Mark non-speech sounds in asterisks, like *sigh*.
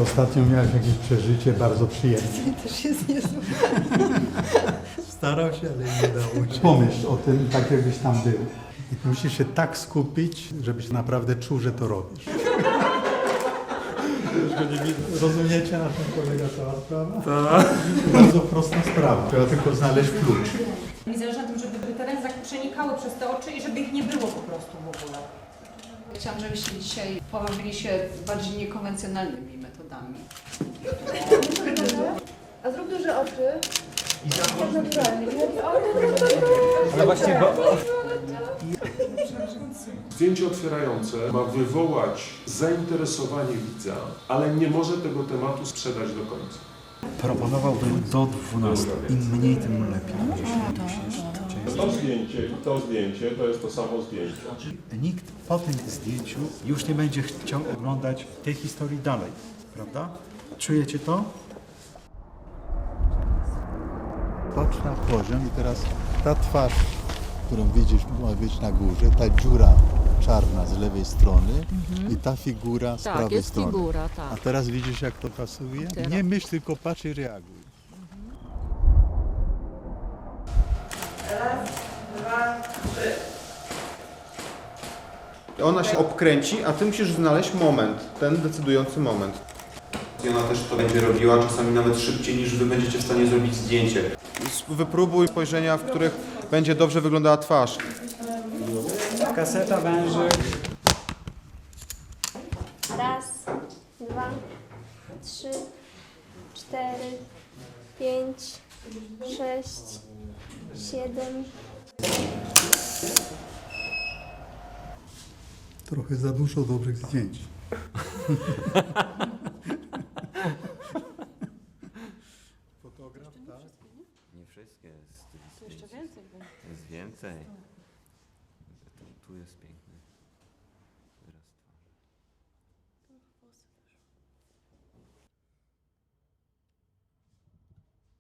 ostatnio miałeś jakieś przeżycie bardzo przyjemne. Też jest niezłe. *laughs* Starał się, ale nie dało się. Pomyśl o tym, tak jakbyś tam był. I musisz się tak skupić, żebyś naprawdę czuł, że to robisz. Rozumiecie, na czym polega cała sprawa? Tak. Bardzo prosta sprawa. Trzeba tylko znaleźć klucz. Mi zależy na tym, żeby te ręce tak przenikały przez te oczy i żeby ich nie było po prostu w ogóle. Chciałam, żebyście dzisiaj pobawili się bardziej niekonwencjonalnymi A zrób duże oczy. Tak naturalnie. Zdjęcie otwierające ma wywołać zainteresowanie widza, ale nie może tego tematu sprzedać do końca. Proponowałbym do 12. Im mniej, tym lepiej. To zdjęcie i to zdjęcie to jest to samo zdjęcie. Nikt po tym zdjęciu już nie będzie chciał oglądać tej historii dalej, prawda? Czujecie to? Patrz na poziom i teraz ta twarz, którą widzisz, ma być na górze, ta dziura czarna z lewej strony i ta figura z Tak, prawej jest strony. figura, A tak. teraz widzisz, jak to pasuje? Teraz. Nie myśl, tylko patrz i reaguj. Ona się obkręci, a ty musisz znaleźć moment, ten decydujący moment. I ona też to będzie robiła, czasami nawet szybciej niż wy będziecie w stanie zrobić zdjęcie. Wypróbuj spojrzenia, w których będzie dobrze wyglądała twarz. Kaseta węży. Raz, dwa, trzy, cztery, pięć, sześć, siedem, Trochę za dużo dobrych zdjęć. Fotograf, tak? Nie wszystkie. Jest, jeszcze więcej. Jest więcej. Tu, tu jest piękny.